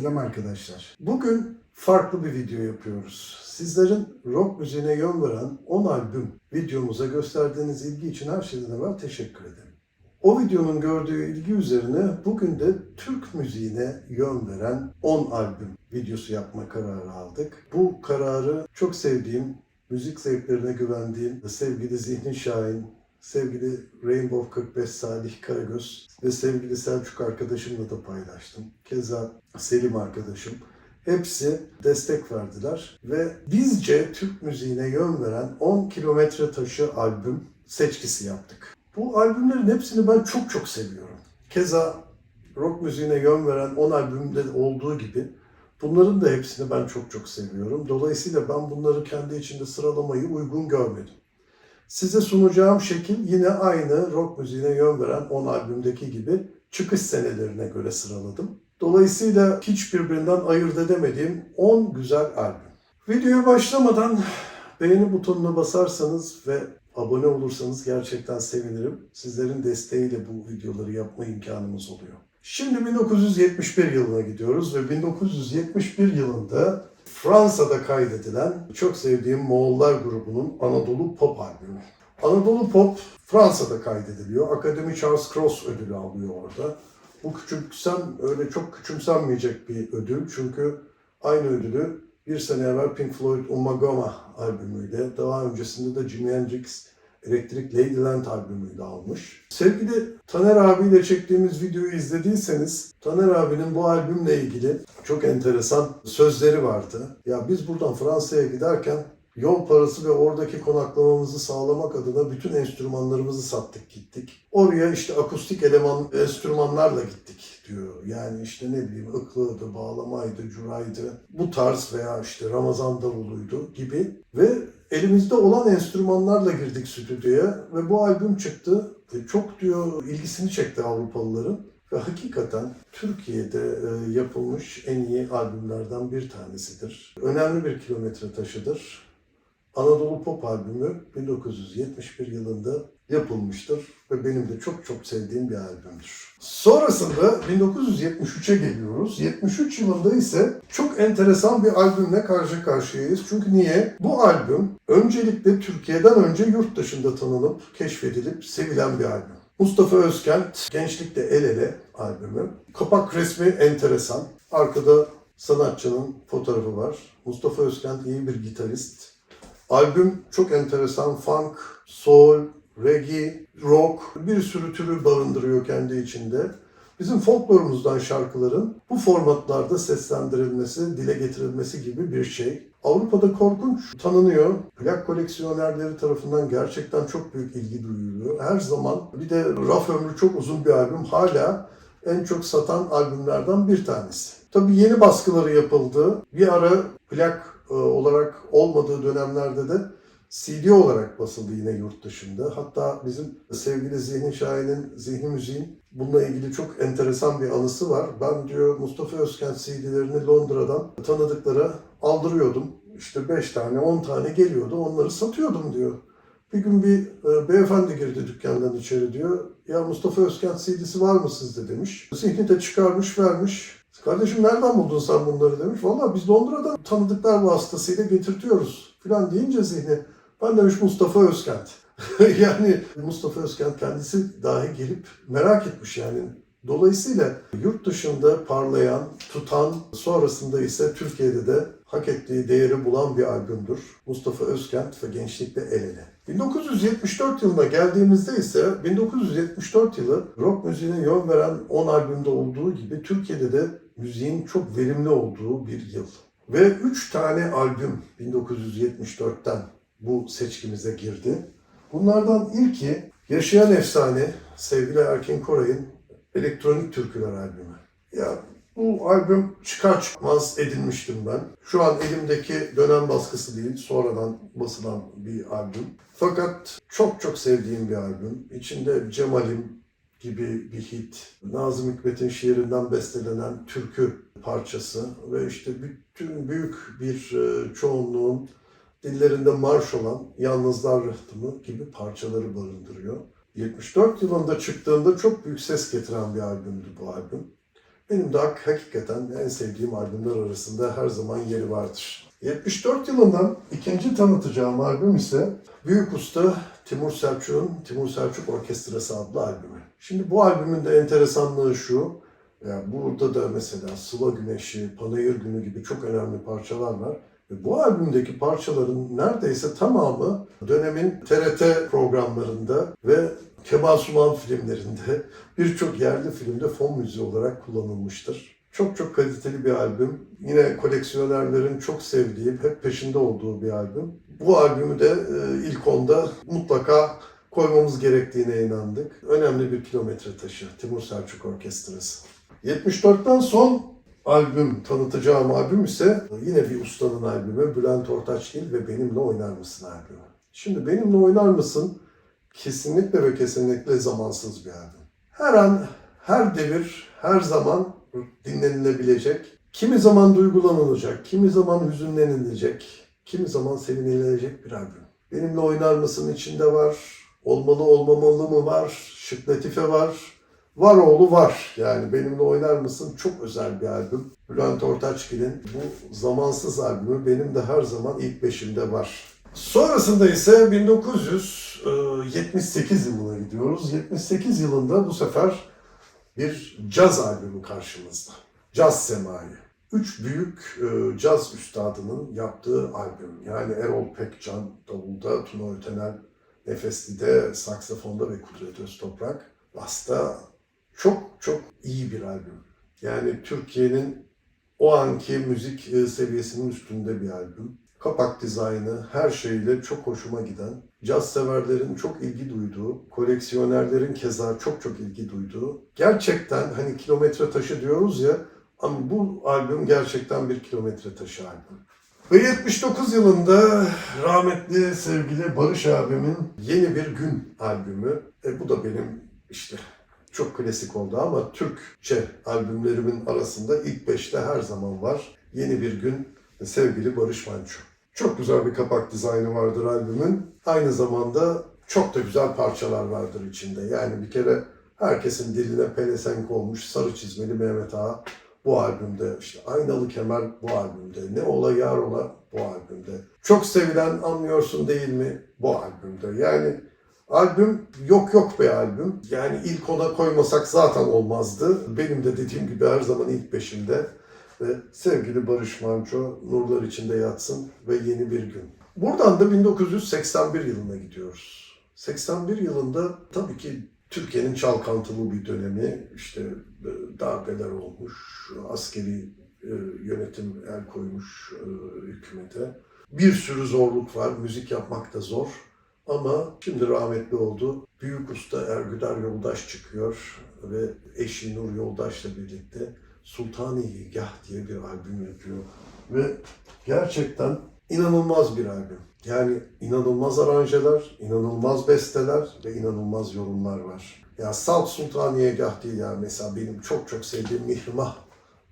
Selam arkadaşlar. Bugün farklı bir video yapıyoruz. Sizlerin rock müziğine yön veren 10 albüm videomuza gösterdiğiniz ilgi için her şeyden evvel teşekkür ederim. O videonun gördüğü ilgi üzerine bugün de Türk müziğine yön veren 10 albüm videosu yapma kararı aldık. Bu kararı çok sevdiğim, müzik zevklerine güvendiğim sevgili Zihni Şahin, sevgili Rainbow 45 Salih Karagöz ve sevgili Selçuk arkadaşımla da paylaştım. Keza Selim arkadaşım. Hepsi destek verdiler ve bizce Türk müziğine yön veren 10 kilometre taşı albüm seçkisi yaptık. Bu albümlerin hepsini ben çok çok seviyorum. Keza rock müziğine yön veren 10 albümde olduğu gibi bunların da hepsini ben çok çok seviyorum. Dolayısıyla ben bunları kendi içinde sıralamayı uygun görmedim. Size sunacağım şekil yine aynı rock müziğine yön veren 10 albümdeki gibi çıkış senelerine göre sıraladım. Dolayısıyla hiç birbirinden ayırt edemediğim 10 güzel albüm. Videoya başlamadan beğeni butonuna basarsanız ve abone olursanız gerçekten sevinirim. Sizlerin desteğiyle bu videoları yapma imkanımız oluyor. Şimdi 1971 yılına gidiyoruz ve 1971 yılında Fransa'da kaydedilen çok sevdiğim Moğollar grubunun Anadolu Pop albümü. Anadolu Pop Fransa'da kaydediliyor. Akademi Charles Cross ödülü alıyor orada. Bu küçümsem öyle çok küçümsenmeyecek bir ödül çünkü aynı ödülü bir sene evvel Pink Floyd Ummagama albümüyle, daha öncesinde de Jimi Hendrix Electric Ladyland albümüyle almış. Sevgili Taner abiyle çektiğimiz videoyu izlediyseniz Taner abinin bu albümle ilgili çok enteresan sözleri vardı. Ya biz buradan Fransa'ya giderken yol parası ve oradaki konaklamamızı sağlamak adına bütün enstrümanlarımızı sattık gittik. Oraya işte akustik eleman enstrümanlarla gittik diyor. Yani işte ne bileyim ıklığıydı, bağlamaydı, curaydı. Bu tarz veya işte Ramazan davuluydu gibi ve elimizde olan enstrümanlarla girdik stüdyoya ve bu albüm çıktı. Ve çok diyor ilgisini çekti Avrupalıların. Ve hakikaten Türkiye'de e, yapılmış en iyi albümlerden bir tanesidir. Önemli bir kilometre taşıdır. Anadolu Pop albümü 1971 yılında yapılmıştır ve benim de çok çok sevdiğim bir albümdür. Sonrasında 1973'e geliyoruz. 73 yılında ise çok enteresan bir albümle karşı karşıyayız. Çünkü niye? Bu albüm öncelikle Türkiye'den önce yurt dışında tanınıp, keşfedilip sevilen bir albüm. Mustafa Özkent Gençlikte El Ele albümü. Kapak resmi enteresan. Arkada sanatçının fotoğrafı var. Mustafa Özkent iyi bir gitarist. Albüm çok enteresan. Funk, soul, reggae, rock bir sürü türü barındırıyor kendi içinde. Bizim folklorumuzdan şarkıların bu formatlarda seslendirilmesi, dile getirilmesi gibi bir şey. Avrupa'da korkunç tanınıyor. Plak koleksiyonerleri tarafından gerçekten çok büyük ilgi duyuluyor. Her zaman bir de raf ömrü çok uzun bir albüm. Hala en çok satan albümlerden bir tanesi. Tabii yeni baskıları yapıldı. Bir ara plak e, olarak olmadığı dönemlerde de CD olarak basıldı yine yurt dışında. Hatta bizim sevgili Zihni Şahin'in, Zihni Müziğin bununla ilgili çok enteresan bir anısı var. Ben diyor Mustafa Özkent CD'lerini Londra'dan tanıdıklara aldırıyordum. İşte 5 tane, 10 tane geliyordu. Onları satıyordum diyor. Bir gün bir e, beyefendi girdi dükkandan içeri diyor. Ya Mustafa Özkent CD'si var mı sizde demiş. Zihni de çıkarmış vermiş. Kardeşim nereden buldun sen bunları demiş. Valla biz Londra'da tanıdıklar vasıtasıyla getirtiyoruz filan deyince Zihni. Ben demiş Mustafa Özkent. yani Mustafa Özkent kendisi dahi gelip merak etmiş yani. Dolayısıyla yurt dışında parlayan, tutan, sonrasında ise Türkiye'de de hak ettiği değeri bulan bir albümdür. Mustafa Özkent ve Gençlikte El Ele. 1974 yılına geldiğimizde ise 1974 yılı rock müziğine yön veren 10 albümde olduğu gibi Türkiye'de de müziğin çok verimli olduğu bir yıl. Ve 3 tane albüm 1974'ten bu seçkimize girdi. Bunlardan ilki Yaşayan Efsane sevgili Erkin Koray'ın Elektronik Türküler albümü. Ya bu albüm çıkar çıkmaz edinmiştim ben. Şu an elimdeki dönem baskısı değil, sonradan basılan bir albüm. Fakat çok çok sevdiğim bir albüm. İçinde Cemal'im gibi bir hit, Nazım Hikmet'in şiirinden bestelenen türkü parçası ve işte bütün büyük bir e, çoğunluğun dillerinde marş olan Yalnızlar Rıhtımı gibi parçaları barındırıyor. 74 yılında çıktığında çok büyük ses getiren bir albümdü bu albüm. benim de hak- hakikaten en sevdiğim albümler arasında her zaman yeri vardır. 74 yılından ikinci tanıtacağım albüm ise Büyük Usta Timur Selçuk'un Timur Selçuk Orkestrası adlı albümü. Şimdi bu albümün de enteresanlığı şu, yani burada da mesela Sıla Güneşi, Panayır Günü gibi çok önemli parçalar var. Ve bu albümdeki parçaların neredeyse tamamı dönemin TRT programlarında ve Kemal Sunal filmlerinde birçok yerli filmde fon müziği olarak kullanılmıştır. Çok çok kaliteli bir albüm. Yine koleksiyonerlerin çok sevdiği, hep peşinde olduğu bir albüm. Bu albümü de e, ilk onda mutlaka koymamız gerektiğine inandık. Önemli bir kilometre taşı Timur Selçuk Orkestrası. 74'ten son albüm, tanıtacağım albüm ise yine bir ustanın albümü Bülent Ortaçgil ve Benimle Oynar Mısın albümü. Şimdi Benimle Oynar Mısın kesinlikle ve kesinlikle zamansız bir albüm. Her an, her devir, her zaman dinlenilebilecek, kimi zaman duygulanılacak, kimi zaman hüzünlenilecek, kimi zaman sevinilecek bir albüm. Benimle Oynar Mısın içinde var, Olmalı Olmamalı mı var, Şık Latife var, Var oğlu var. Yani benimle oynar mısın? Çok özel bir albüm. Bülent Ortaçgil'in bu zamansız albümü benim de her zaman ilk beşimde var. Sonrasında ise 1978 yılına gidiyoruz. 78 yılında bu sefer bir caz albümü karşımızda. Caz Semai. Üç büyük e, caz üstadının yaptığı albüm. Yani Erol Pekcan davulda, Tuna Ötenel Nefesli'de, saksafonda ve Kudret Öztoprak. Basta çok çok iyi bir albüm. Yani Türkiye'nin o anki müzik e, seviyesinin üstünde bir albüm. Kapak dizaynı her şeyle çok hoşuma giden, caz severlerin çok ilgi duyduğu, koleksiyonerlerin keza çok çok ilgi duyduğu, gerçekten hani kilometre taşı diyoruz ya ama bu albüm gerçekten bir kilometre taşı albüm. Ve 79 yılında rahmetli sevgili Barış abimin Yeni Bir Gün albümü. E, bu da benim işte çok klasik oldu ama Türkçe albümlerimin arasında ilk beşte her zaman var. Yeni bir gün sevgili Barış Manço. Çok güzel bir kapak dizaynı vardır albümün. Aynı zamanda çok da güzel parçalar vardır içinde. Yani bir kere herkesin diline pelesenk olmuş Sarı Çizmeli Mehmet Ağa bu albümde. işte Aynalı Kemer bu albümde. Ne ola yar ola bu albümde. Çok sevilen Anlıyorsun değil mi bu albümde. Yani Albüm yok yok bir albüm. Yani ilk ona koymasak zaten olmazdı. Benim de dediğim gibi her zaman ilk beşimde. Ve sevgili Barış Manço nurlar içinde yatsın ve yeni bir gün. Buradan da 1981 yılına gidiyoruz. 81 yılında tabii ki Türkiye'nin çalkantılı bir dönemi. işte e, darbeler olmuş, askeri e, yönetim el koymuş e, hükümete. Bir sürü zorluk var, müzik yapmak da zor. Ama şimdi rahmetli oldu. Büyük usta Ergüder Yoldaş çıkıyor ve eşi Nur Yoldaş'la birlikte Sultani Gah diye bir albüm yapıyor. Ve gerçekten inanılmaz bir albüm. Yani inanılmaz aranjeler, inanılmaz besteler ve inanılmaz yorumlar var. Ya Salt Sultaniye Gah değil ya mesela benim çok çok sevdiğim Mihrimah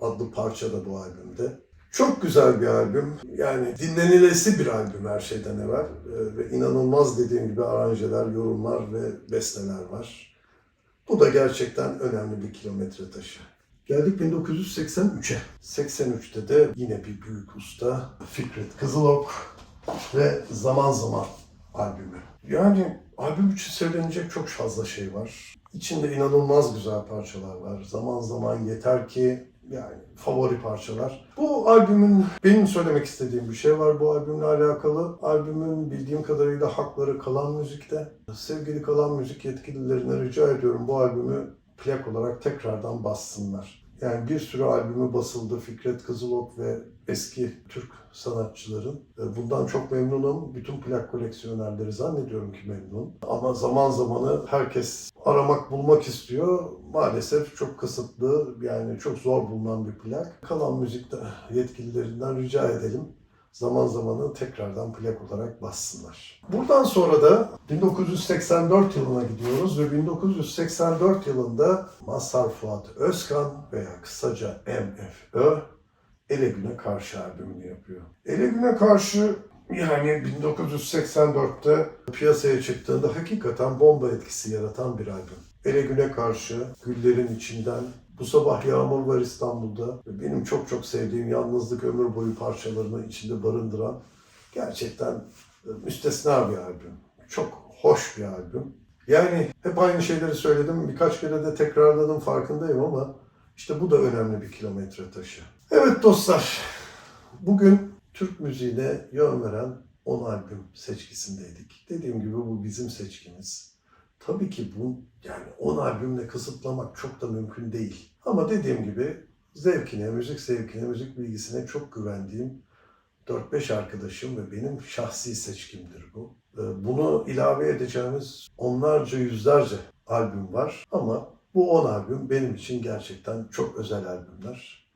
adlı parça da bu albümde. Çok güzel bir albüm. Yani dinlenilesi bir albüm her şeyden evvel. Ee, ve inanılmaz dediğim gibi aranjeler, yorumlar ve besteler var. Bu da gerçekten önemli bir kilometre taşı. Geldik 1983'e. 83'te de yine bir büyük usta Fikret Kızılok ve Zaman Zaman albümü. Yani albüm için söylenecek çok fazla şey var. İçinde inanılmaz güzel parçalar var. Zaman zaman yeter ki yani favori parçalar. Bu albümün benim söylemek istediğim bir şey var bu albümle alakalı. Albümün bildiğim kadarıyla hakları Kalan Müzik'te. Sevgili Kalan Müzik yetkililerine rica ediyorum bu albümü plak olarak tekrardan bassınlar. Yani bir sürü albümü basıldı Fikret Kızılok ve eski Türk sanatçıların. E, Bundan çok memnunum. Bütün plak koleksiyonerleri zannediyorum ki memnun. Ama zaman zamanı herkes aramak bulmak istiyor. Maalesef çok kısıtlı yani çok zor bulunan bir plak. Kalan müzikte yetkililerinden rica edelim zaman zamanı tekrardan plak olarak bassınlar. Buradan sonra da 1984 yılına gidiyoruz ve 1984 yılında Mazhar Fuat Özkan veya kısaca MFÖ Ele Karşı albümünü yapıyor. Ele Karşı yani 1984'te piyasaya çıktığında hakikaten bomba etkisi yaratan bir albüm. Ele güne karşı, güllerin içinden, bu sabah yağmur var İstanbul'da. Benim çok çok sevdiğim yalnızlık ömür boyu parçalarını içinde barındıran gerçekten e, müstesna bir albüm. Çok hoş bir albüm. Yani hep aynı şeyleri söyledim. Birkaç kere de tekrarladım farkındayım ama işte bu da önemli bir kilometre taşı. Evet dostlar, bugün Türk müziğine yön veren 10 albüm seçkisindeydik. Dediğim gibi bu bizim seçkimiz. Tabii ki bu yani 10 albümle kısıtlamak çok da mümkün değil. Ama dediğim gibi zevkine, müzik zevkine, müzik bilgisine çok güvendiğim 4-5 arkadaşım ve benim şahsi seçkimdir bu. Ee, Bunu ilave edeceğimiz onlarca yüzlerce albüm var ama bu 10 albüm benim için gerçekten çok özel albümler.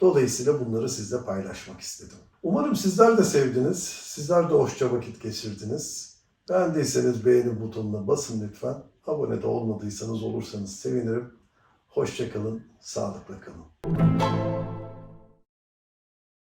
Dolayısıyla bunları sizle paylaşmak istedim. Umarım sizler de sevdiniz, sizler de hoşça vakit geçirdiniz. Beğendiyseniz beğeni butonuna basın lütfen. Abone de olmadıysanız olursanız sevinirim. Hoşça kalın, sağlıkla kalın.